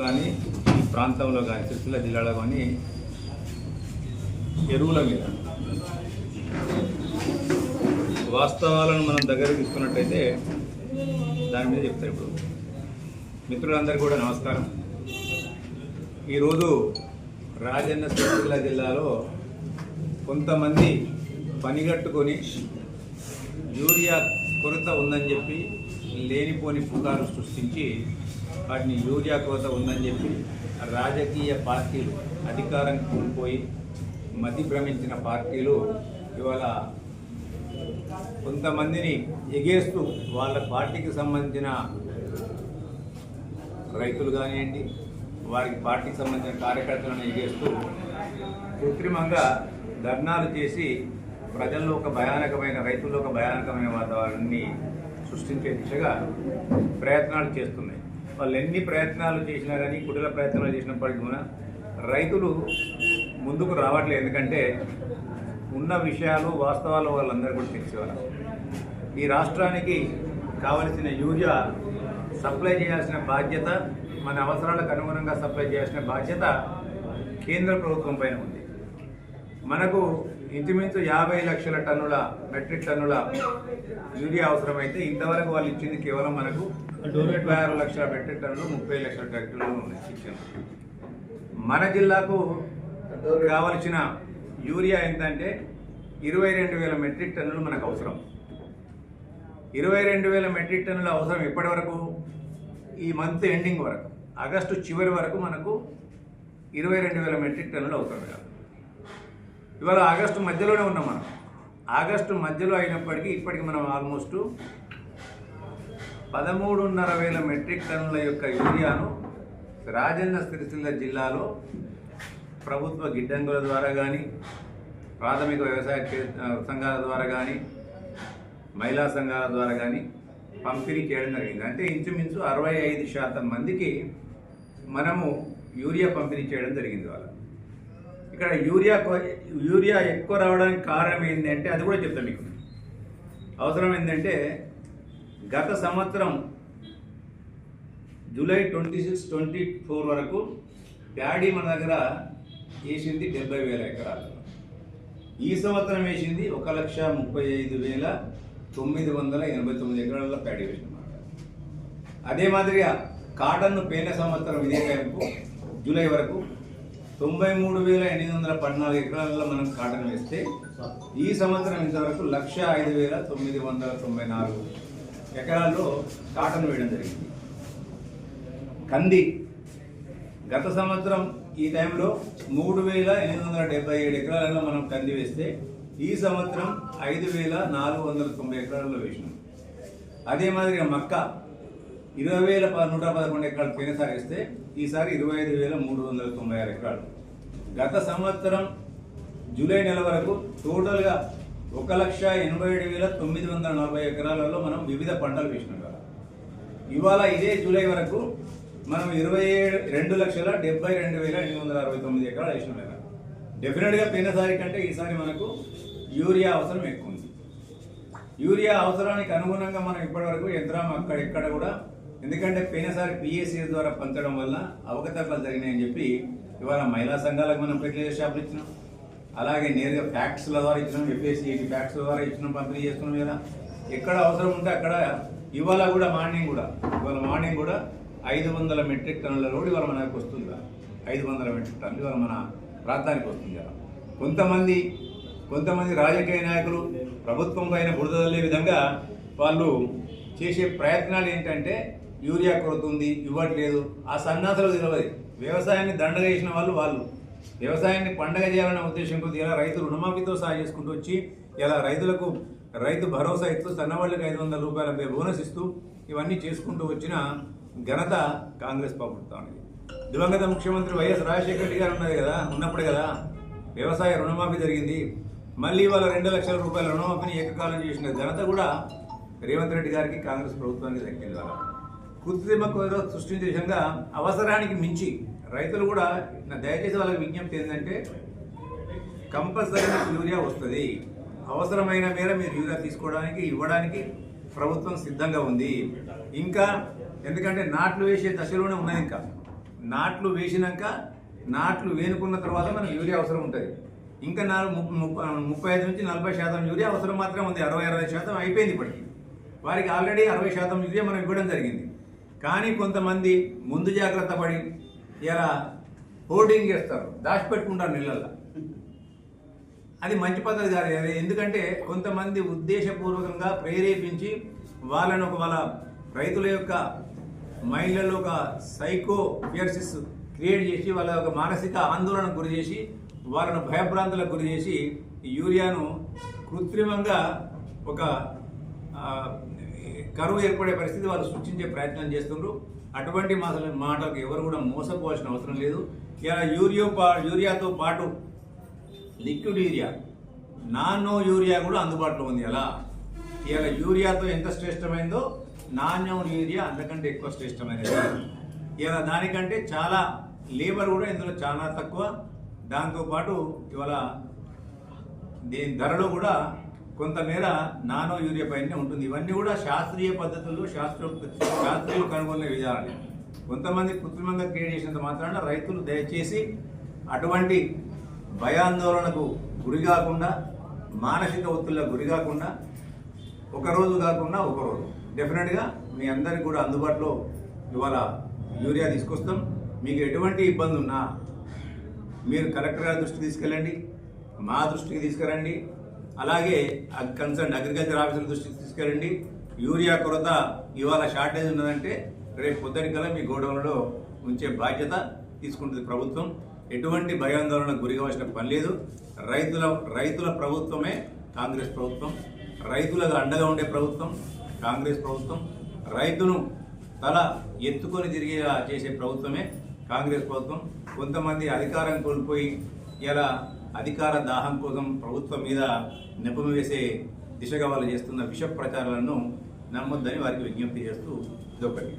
కానీ ఈ ప్రాంతంలో కానీ సిరిసిల్ల జిల్లాలో కానీ ఎరువుల మీద. వాస్తవాలను మనం దగ్గర తీసుకున్నట్టయితే దాని మీద చెప్తారు ఇప్పుడు. మిత్రులందరికీ కూడా నమస్కారం. ఈరోజు రాజన్న సిరిసిల్ల జిల్లాలో కొంతమంది పనిగట్టుకొని యూరియా కొరత ఉందని చెప్పి లేనిపోని పుకారు సృష్టించి వాటిని యూరియా కోత ఉందని చెప్పి రాజకీయ పార్టీలు అధికారం కోల్పోయి మతి భ్రమించిన పార్టీలు ఇవాళ కొంతమందిని ఎగేస్తూ వాళ్ళ పార్టీకి సంబంధించిన రైతులు కానివ్వండి వారికి పార్టీకి సంబంధించిన కార్యకర్తలను ఎగేస్తూ కృత్రిమంగా ధర్నాలు చేసి ప్రజల్లో ఒక భయానకమైన రైతుల్లో ఒక భయానకమైన వాతావరణాన్ని సృష్టించే దిశగా ప్రయత్నాలు చేస్తున్నాయి. వాళ్ళు ఎన్ని ప్రయత్నాలు చేసినా కానీ కుటిల ప్రయత్నాలు చేసినప్పటికీ కూడా రైతులు ముందుకు రావట్లేదు. ఎందుకంటే ఉన్న విషయాలు వాస్తవాలు వాళ్ళందరూ కూడా తెలిసేవారు ఈ రాష్ట్రానికి కావలసిన యూరియా సప్లై చేయాల్సిన బాధ్యత మన అవసరాలకు అనుగుణంగా సప్లై చేయాల్సిన బాధ్యత కేంద్ర ప్రభుత్వం పైన ఉంది. మనకు ఇంచుమించు యాభై లక్షల టన్నుల మెట్రిక్ టన్నుల యూరియా అవసరమైతే ఇంతవరకు వాళ్ళు ఇచ్చింది కేవలం మనకు ముప్పై ఆరు లక్షల మెట్రిక్ టన్నులు ముప్పై లక్షల టన్నులు ఉన్నాయి ఇచ్చారు. మన జిల్లాకు కావలసిన యూరియా ఎంతంటే ఇరవై రెండు వేల మెట్రిక్ టన్నులు మనకు అవసరం. ఇరవై రెండు వేల మెట్రిక్ టన్నుల అవసరం ఇప్పటి వరకు? ఈ మంత్ ఎండింగ్ వరకు. ఆగస్టు చివరి వరకు మనకు ఇరవై రెండు వేల మెట్రిక్ టన్నులు అవసరం. కాదు ఇవాళ ఆగస్టు మధ్యలోనే ఉన్నాం మనం. ఆగస్టు మధ్యలో అయినప్పటికీ ఇప్పటికి మనం ఆల్మోస్ట్ పదమూడున్నర వేల మెట్రిక్ టన్నుల యొక్క యూరియాను రాజన్న సిరిసిల్ల జిల్లాలో ప్రభుత్వ గిడ్డంగుల ద్వారా కానీ ప్రాథమిక వ్యవసాయ సంఘాల ద్వారా కానీ మహిళా సంఘాల ద్వారా కానీ పంపిణీ చేయడం జరిగింది. అంటే ఇంచుమించు అరవై ఐదు శాతం మందికి మనము యూరియా పంపిణీ చేయడం జరిగింది వాళ్ళ ఇక్కడ యూరియా యూరియా ఎక్కువ రావడానికి కారణం ఏంటంటే అది కూడా చెప్తాను మీకు. అవసరం ఏంటంటే గత సంవత్సరం July twenty six twenty four వరకు ప్యాడీ మన దగ్గర వేసింది డెబ్బై వేల ఎకరాలు. ఈ సంవత్సరం వేసింది ఒక లక్ష ముప్పై ఐదు వేల తొమ్మిది వందల ఎనభై తొమ్మిది ఎకరాల ప్యాడీ వేసినమాట. అదే మాదిరిగా కాటన్ను పేన సంవత్సరం ఇదే టైంకు జూలై వరకు తొంభై మూడు వేల ఎనిమిది వందల పద్నాలుగు ఎకరాలలో మనం కాటన్ వేస్తే ఈ సంవత్సరం ఇంతవరకు లక్ష ఐదు వేల తొమ్మిది వందల తొంభై నాలుగు ఎకరాల్లో కాటన్ వేయడం జరిగింది. కంది గత సంవత్సరం ఈ టైంలో మూడు వేల ఎనిమిది వందల డెబ్బై ఏడు ఎకరాలలో మనం కంది వేస్తే ఈ సంవత్సరం ఐదు వేల నాలుగు వందల తొంభై ఎకరాలలో వేసినాం. అదే మాదిరిగా మక్క ఇరవై వేల నూట పదకొండు ఎకరాలు పోయినసారి వేస్తే ఈసారి ఇరవై ఐదు వేల మూడు వందల తొంభై ఆరు ఎకరాలు. గత సంవత్సరం జూలై నెల వరకు టోటల్గా ఒక లక్ష ఎనభై ఏడు వేల తొమ్మిది వందల నలభై ఎకరాలలో మనం వివిధ పంటలు వేసినాం కదా. ఇవాళ ఇదే జూలై వరకు మనం ఇరవై ఏడు రెండు లక్షల డెబ్బై రెండు వేల ఎనిమిది వందల అరవై తొమ్మిది ఎకరాలు వేసినాం కదా. డెఫినెట్గా పోయినసారి కంటే ఈసారి మనకు యూరియా అవసరం ఎక్కువ ఉంది. యూరియా అవసరానికి అనుగుణంగా మనం ఇప్పటివరకు యంత్రం అక్కడ ఎక్కడ కూడా ఎందుకంటే పోయినసారి పిఎస్సి ద్వారా పంచడం వల్ల అవకతవకలు జరిగినాయని చెప్పి ఇవాళ మహిళా సంఘాలకు మనం ఫెర్టిలైజర్ షాపులు ఇచ్చినాం. అలాగే నేరుగా ఫ్యాక్ట్స్ల ద్వారా ఇచ్చినాం ఎఫ్ఎస్సి ఫ్యాక్ట్స్ ద్వారా ఇచ్చినాం పంపిణీ చేస్తున్నాం కదా ఎక్కడ అవసరం ఉంటే అక్కడ ఇవాళ కూడా మార్నింగ్ కూడా ఇవాళ మార్నింగ్ కూడా ఐదు వందల మెట్రిక్ టన్నుల రోడ్ ఇవాళ మనకు వస్తుంది ఐదు వందల మెట్రిక్ టన్నులు ఇవాళ మన ప్రాంతానికి వస్తుంది కదా కొంతమంది కొంతమంది రాజకీయ నాయకులు ప్రభుత్వం పైన బురద విధంగా వాళ్ళు చేసే ప్రయత్నాలు ఏంటంటే యూరియా కొరత ఉంది ఇవ్వట్లేదు. ఆ సన్నాసులు తెలియదు వ్యవసాయాన్ని దండగ చేసిన వాళ్ళు వాళ్ళు. వ్యవసాయాన్ని పండగ చేయాలనే ఉద్దేశం కొద్ది ఇలా రైతు రుణమాఫీతో సహా చేసుకుంటూ వచ్చి ఇలా రైతులకు రైతు భరోసా ఇస్తూ సన్నవాళ్ళకి ఐదు వందల రూపాయల బోనస్ ఇస్తూ ఇవన్నీ చేసుకుంటూ వచ్చిన ఘనత కాంగ్రెస్ ప్రభుత్వానికి దివంగత ముఖ్యమంత్రి వైఎస్ రాజశేఖర రెడ్డి గారు ఉన్నది కదా ఉన్నప్పుడు కదా వ్యవసాయ రుణమాఫీ జరిగింది. మళ్ళీ వాళ్ళ రెండు లక్షల రూపాయల రుణమాఫీని ఏకకాలం చేసిన ఘనత కూడా రేవంత్ రెడ్డి గారికి కాంగ్రెస్ ప్రభుత్వానికి దక్కింది వాళ్ళ కృత్రిమ కొరత సృష్టించే విధంగా అవసరానికి మించి రైతులు కూడా నా దయచేసి వాళ్ళకి విజ్ఞప్తి ఏంటంటే కంపల్సరీ యూరియా వస్తుంది. అవసరమైన మేర మీరు యూరియా తీసుకోవడానికి ఇవ్వడానికి ప్రభుత్వం సిద్ధంగా ఉంది. ఇంకా ఎందుకంటే నాట్లు వేసే దశలోనే ఉన్నది ఇంకా. నాట్లు వేసినాక నాట్లు వేనుకున్న తర్వాత మనకు యూరియా అవసరం ఉంటుంది. ఇంకా నాలుగు ముప్పై ఐదు నుంచి నలభై శాతం యూరియా అవసరం మాత్రం ఉంది. అరవై అరవై శాతం అయిపోయింది ఇప్పటికి. వారికి ఆల్రెడీ అరవై శాతం యూరియా మనం ఇవ్వడం జరిగింది. కానీ కొంతమంది ముందు జాగ్రత్త పడి ఇలా హోర్డింగ్ చేస్తారు. దాచిపెట్టుకుంటారు నీళ్ళల్లో. అది మంచి పద్ధతి కాదు. అది ఎందుకంటే కొంతమంది ఉద్దేశపూర్వకంగా ప్రేరేపించి వాళ్ళను ఒక వాళ్ళ రైతుల యొక్క మైండ్లలో ఒక సైకో ఫియర్సిస్ క్రియేట్ చేసి వాళ్ళ యొక్క మానసిక ఆందోళనకు గురి చేసి వాళ్ళను భయభ్రాంతులకు గురి చేసి యూరియాను కృత్రిమంగా ఒక కరువు ఏర్పడే పరిస్థితి వాళ్ళు సృష్టించే ప్రయత్నం చేస్తున్నారు అటువంటి మాటల మాటలకు ఎవరు కూడా మోసపోవాల్సిన అవసరం లేదు. ఇలా యూరియో పా యూరియాతో పాటు లిక్విడ్ యూరియా నానో యూరియా కూడా అందుబాటులో ఉంది అలా. ఇవాళ యూరియాతో ఎంత శ్రేష్టమైందో నాణ్యం యూరియా అంతకంటే ఎక్కువ శ్రేష్టమైనది. ఇవాళ దానికంటే చాలా లేబర్ కూడా ఇందులో చాలా తక్కువ. దాంతోపాటు ఇవాళ దీని ధరలో కూడా కొంతమేర నానో యూరియా పైన ఉంటుంది. ఇవన్నీ కూడా శాస్త్రీయ పద్ధతుల్లో శాస్త్ర శాస్త్రీయులు కనుగొన్న విధానాలు. కొంతమంది కృత్రిమంగా క్రియేట్ చేసినంత మాత్రాన రైతులు దయచేసి అటువంటి భయాందోళనకు గురి కాకుండా మానసిక ఒత్తిళ్ళకు గురి కాకుండా ఒకరోజు కాకుండా ఒక రోజు. డెఫినెట్గా మీ అందరికి కూడా అందుబాటులో ఇవాళ యూరియా తీసుకొస్తాం. మీకు ఎటువంటి ఇబ్బంది ఉన్నా మీరు కలెక్టర్ గారి దృష్టికి తీసుకెళ్ళండి. మా దృష్టికి తీసుకురండి. అలాగే కన్సర్న్ అగ్రికల్చర్ ఆఫీసుల దృష్టికి తీసుకెళ్ళండి. యూరియా కొరత ఇవాళ షార్టేజ్ ఉన్నదంటే రేపు పొద్దుటికల్లా మీ గోడౌన్లో ఉంచే బాధ్యత తీసుకుంటుంది ప్రభుత్వం. ఎటువంటి భయాందోళనకు గురి పని లేదు. రైతుల రైతుల ప్రభుత్వమే కాంగ్రెస్ ప్రభుత్వం. రైతులకు అండగా ఉండే ప్రభుత్వం కాంగ్రెస్ ప్రభుత్వం. రైతును తల ఎత్తుకొని తిరిగేలా చేసే ప్రభుత్వమే కాంగ్రెస్ ప్రభుత్వం. కొంతమంది అధికారం కోల్పోయి ఇలా అధికార దాహం కోసం ప్రభుత్వం మీద నెపం వేసే దిశగా వాళ్ళు చేస్తున్న విష ప్రచారాలను నమ్మొద్దని వారికి విజ్ఞప్తి చేస్తూ ఇదొకటి.